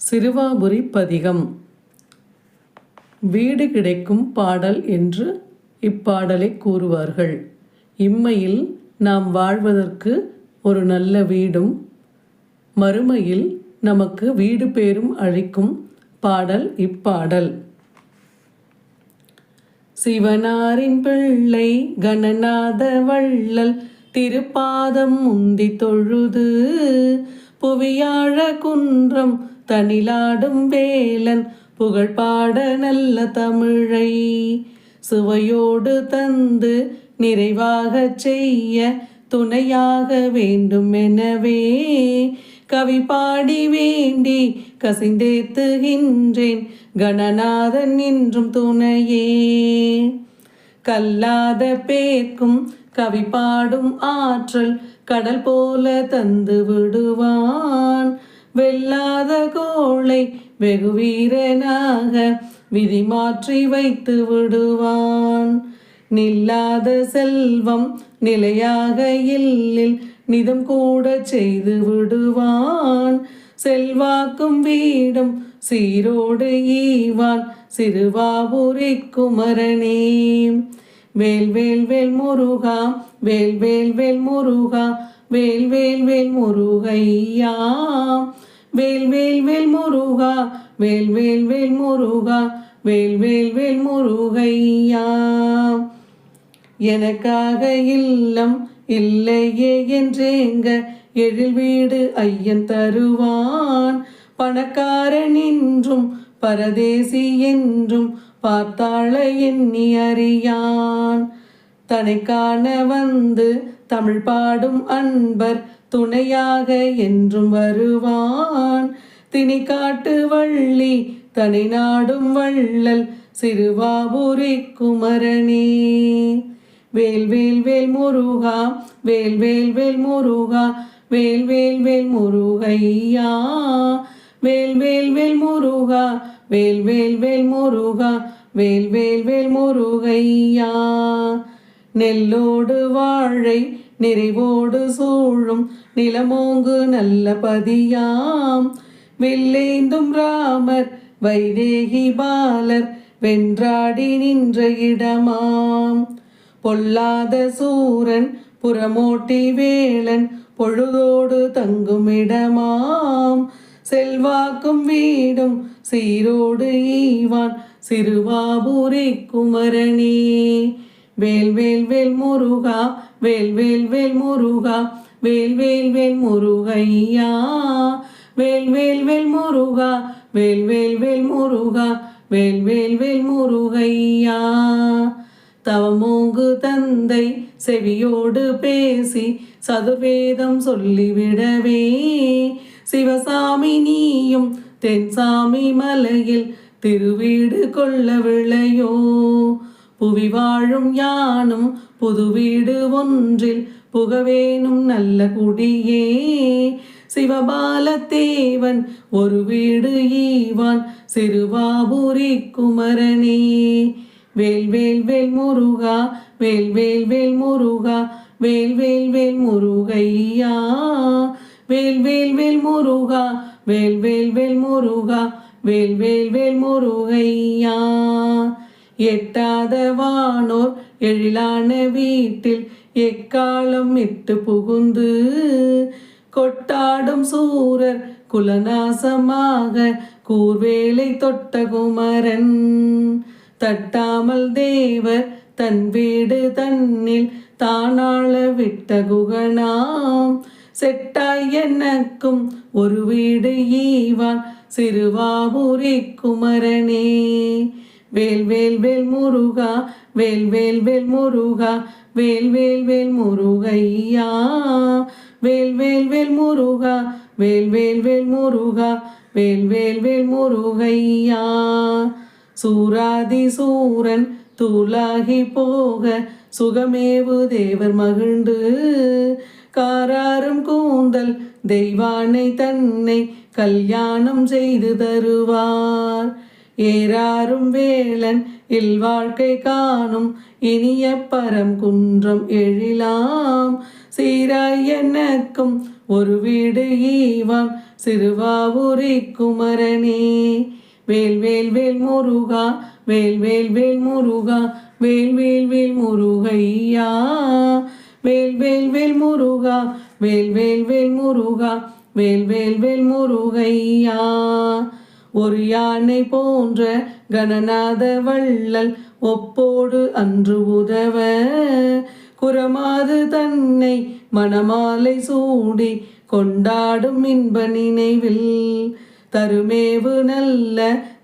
சிறுவாபுரி பதிகம் வீடு கிடைக்கும் பாடல் என்று இப்பாடலை கூறுவார்கள். இம்மையில் நாம் வாழ்வதற்கு ஒரு நல்ல வீடும் மறுமையில் நமக்கு வீடு பேரும் அழிக்கும் பாடல் இப்பாடல். சிவனாரின் பிள்ளை கணநாத வள்ளல் திருப்பாதம் முந்தி தொழுது புவியாழ குன்றம் தனிலாடும் வேலன் புகழ்பாட நல்ல தமிழை. சுவையோடு தந்து நிறைவாக செய்ய துணையாக வேண்டும் எனவே. கவி பாடி வேண்டி கசிந்தேத்துகின்றேன் கணநாதன் என்றும் துணையே. கல்லாத பேர்க்கும் கவி பாடும் ஆற்றல் கடல் போல தந்து விடுவான். வெல்லாத கோளை வெகு வீரனாக விதி மாற்றி வைத்து விடுவான். நில்லாத செல்வம் நிலையாக இல்லில் நிதம் கூட செய்து விடுவான். செல்வாக்கும் வீடும் சீரோடு ஈவான். சிறுவாவூரை குமரனே. வேல் வேல் வேல் முருகா வேல் வேல் வேல் முருகா வேல் வேல் வேல் முருகையா. வேல் வேல் வேல் முருகா வேல் வேல் வேல் முருகா வேல் வேல் வேல் முருகையா. எனக்காக இல்லம் இல்லையே என்றேங்க எழில் வீடு ஐயன் தருவான். பணக்காரன் என்றும் பரதேசி என்றும் பார்த்தாள எண்ணி அறியான். தனை காண வந்து தமிழ் பாடும் அன்பர் துணையாக என்றும் வருவான். திணி காட்டு வள்ளி தனி நாடும் வள்ளல் சிறுவாபுரி குமரனே. வேல் வேல் வேல் முருகா வேல் வேல் வேல் முருகா வேல் வேல் வேல் முருகையா. வேல் வேல் வேல் முருகா வேல் வேல் வேல் முருகா வேல் வேல் வேல் முருகையா. நெல்லோடு வாழை நிறைவோடு சூழும் நிலமோங்கு நல்ல பதியாம். வில்லேந்தும் ராமர் வைதேகி பாலர் வென்றாடி நின்ற இடமாம். பொல்லாத சூரன் புறமோட்டி வேளன் பொழுதோடு தங்குமிடமாம். இடமாம் செல்வாக்கும் வீடும் சீரோடு ஈவான் சிறுவாபுரி குமரனே. வேல் வேல் வேல் முருகா வேல் வேல் வேல் முருகா வேல் வேல் வேல் முருகையா. வேல் வேல் வேல் முருகா வேல் வேல் வேல் முருகா வேல் வேல் வேல் முருகையா. தவமோங்கு தந்தை செவியோடு பேசி சதுர்வேதம் சொல்லிவிடவே. சிவசாமி நீயும் தென்சாமி மலையில் திருவீடு கொள்ள விளையோ? புவி வாழும் யானும் புது வீடு ஒன்றில் புகவேனும் நல்ல குடியே. சிவபாலத்தேவன் ஒரு வீடு ஈவான் சிறுவாபுரி குமரனே. வேல் வேல் வேல் முருகா வேல் வேல் வேல் முருகா வேல் வேல் வேல் முருகையா. வேல் வேல் வேல் முருகா வேல் வேல் வேல் முருகா வேல் வேல் வேல் முருகையா. எட்டாத வானோர் எழிலான வீட்டில் எக்காலம் இட்டு புகுந்து கொட்டாடும் சூரர் குலநாசமாக கூர்வேலை தொட்ட குமரன் தட்டாமல் தேவர் தன் வீடு தன்னில் தானாள விட்ட குகனாம். செட்டாய் எனக்கும் ஒரு வீடு ஈவான் சிறுவாபுரி குமரனே. வேல் வேல் வேல் முருகா வேல் வேல் வேல் முருகா வேல் வேல் வேல் முருகையா. வேல் வேல் வேல் முருகா வேல் வேல் வேல் முருகா வேல் வேல் வேல் முருகையா. சூராதி சூரன் தூளாகி போக சுகமேவு தேவர் மகிழ்ந்து காராரும் கூந்தல் தெய்வானை தன்னை கல்யாணம் செய்து தருவார். ஏறாரும் வேளன் இல்வாழ்க்கை காணும் இனிய பரம் குன்றம் எழிலாம். சீராய் எனக்கும் ஒரு வீடு ஈவான் சிறுவாவூரி குமரனே. வேல் வேல் வேல் முருகா வேல் வேல் வேல் முருகா வேல் வேல் வேல் முருகையா. வேல் வேல் வேல் முருகா வேல் வேல் வேல் முருகா வேல் வேல் வேல் முருகையா. ஒரு யானை போன்ற கணநாத வள்ளல் ஒப்போடு அன்று உதவ குரமாது தன்னை மணமாலை சூடி கொண்டாடும் இன்ப நினைவில். தருமேவு நல்ல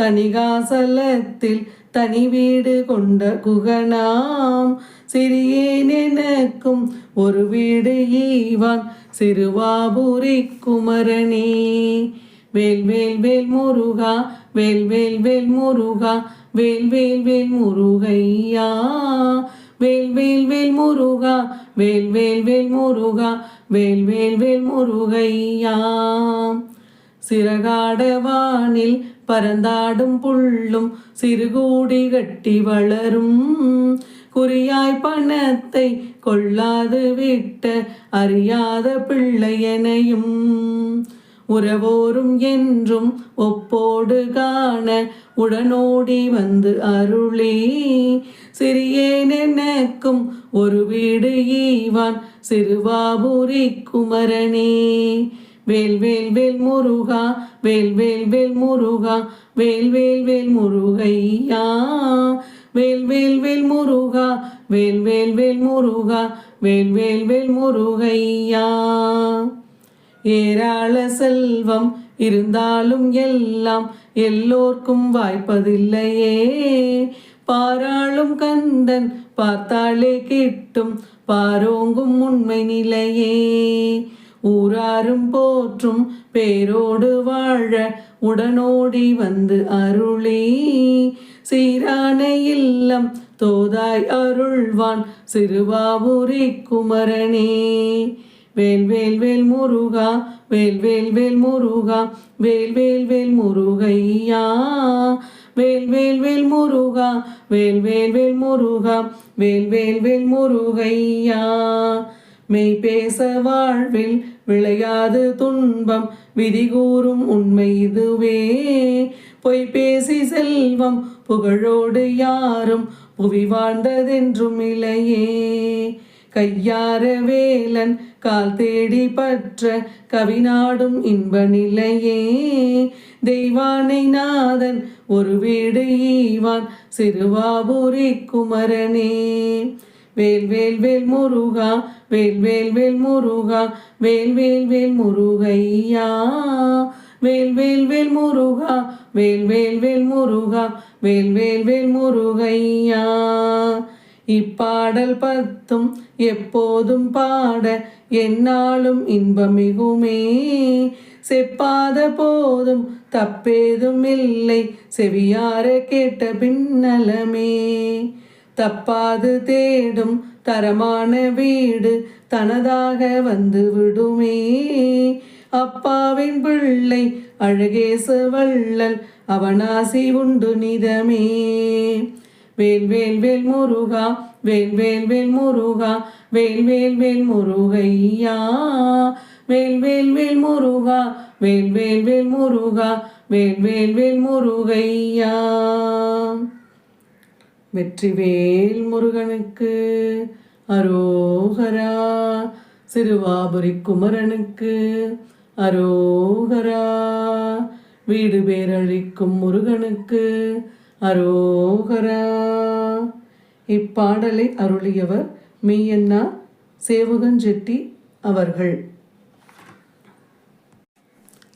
தனிகாசலத்தில் தனி வீடு கொண்ட குகனாம். சிறியேன் எனக்கும் ஒரு வீடு ஈவான். சிறுவாபுரி குமரனே வேல் வேல் வேல் முருகா. வேல் வேல் வேல் முருகா. வேல் வேல் வேல் முருகையா. வேல் வேல் வேல் முருகா. வேல் வேல் வேல் முருகா. வேல் வேல் வேல் முருகையா. சிறகாட வானில் பறந்தாடும் புள்ளும் சிறுகூடி கட்டி வளரும். குறியாய் பணத்தை கொள்ளாது விட்ட அறியாத பிள்ளையனையும் உறவோரும் என்றும் ஒப்போடு காண உடனோடி வந்து அருளே. சிறியேன் எனக்கும் ஒரு வீடு ஈவான் சிறுவாபுரி குமரனே. வேல் வேல் வேல் முருகா வேல் வேல் வேல் முருகா வேல் வேல் வேல் முருகையா. வேல் வேல் வேல் முருகா வேல் வேல் வேல் முருகா வேல் வேல் வேல் முருகையா. ஏராள செல்வம் இருந்தாலும் எல்லாம் எல்லோர்க்கும் வாய்ப்பதில்லையே. பாராளும் கந்தன் பார்த்தாலே கிட்டும் பாரோங்கும் உண்மை நிலையே. ஊராரும் போற்றும் பேரோடு வாழ உடனோடி வந்து அருளே. சீரான இல்லம் தோதாய் அருள்வான் சிறுவாவூரே குமரனே. வேல் வேல் வேல் முருகா வேல் வேல் வேல் முருகா வேல் வேல் வேல் முருகையா. வேல் வேல் வேல் முருகா வேல் வேல் வேல் முருகா வேல் வேல் வேல் முருகையா. மெய் பேச வாழ்வில் விளையாது துன்பம். விதி கூறும் உண்மை இதுவே. பொய் பேசி செல்வம் புகழோடு யாரும் புவி வாழ்ந்ததென்றும் இல்லையே. கையார வேலன் கால் தேடி பற்ற கவிநாடும் இன்ப நிலையே தெய்வானை நாதன் ஒரு வீடு ஈவான் சிறுவாபுரி குமரனே. வேல் வேல் வேல் முருகா வேல் வேல் வேல் முருகா வேல் வேல் வேல் முருகையா. வேல் வேல் வேல் முருகா வேல் வேல் வேல் முருகா வேல் வேல் வேல் முருகையா. இப்பாடல் பத்தும் எப்போதும் பாட என்னாலும் இன்பமிகுமே. செப்பாத போதும் தப்பேதும் இல்லை செவியார கேட்ட பின்னலமே. தப்பாது தேடும் தரமான வீடு தனதாக வந்து விடுமே. அப்பாவின் பிள்ளை அழகேச வள்ளல் அவனாசி உண்டு நிதமே. வேல் வேல் வேல் முருகா வேல் வேல் வேல் முருகா வேல் வேல் வேல் முருகையா. வேல் வேல் வேல் முருகா வேல் வேல் வேல் முருகா வேல் வேல் வேல் முருகையா. வெற்றிவேல் முருகனுக்கு அரோகரா சிறுவாபுரி குமரனுக்கு அரோகரா. வீடு பேரழிக்கும் முருகனுக்கு அரோகரா. இப்பாடலை அருளியவர் மெய்யண்ணா சேவகஞ்செட்டி அவர்கள்.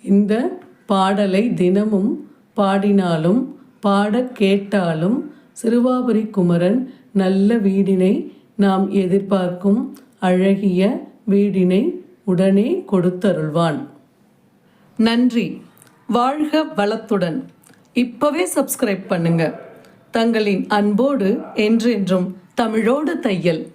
இந்த பாடலை தினமும் பாடினாலும் பாடக் கேட்டாலும் சிறுவாபுரி குமரன் நல்ல வீடினை நாம் எதிர்பார்க்கும் அழகிய வீடினை உடனே கொடுத்தருள்வான். நன்றி. வாழ்க வளத்துடன். இப்பவே சப்ஸ்கிரைப் பண்ணுங்க. தங்களின் அன்போடு என்றென்றும் தமிழோடு தையல்.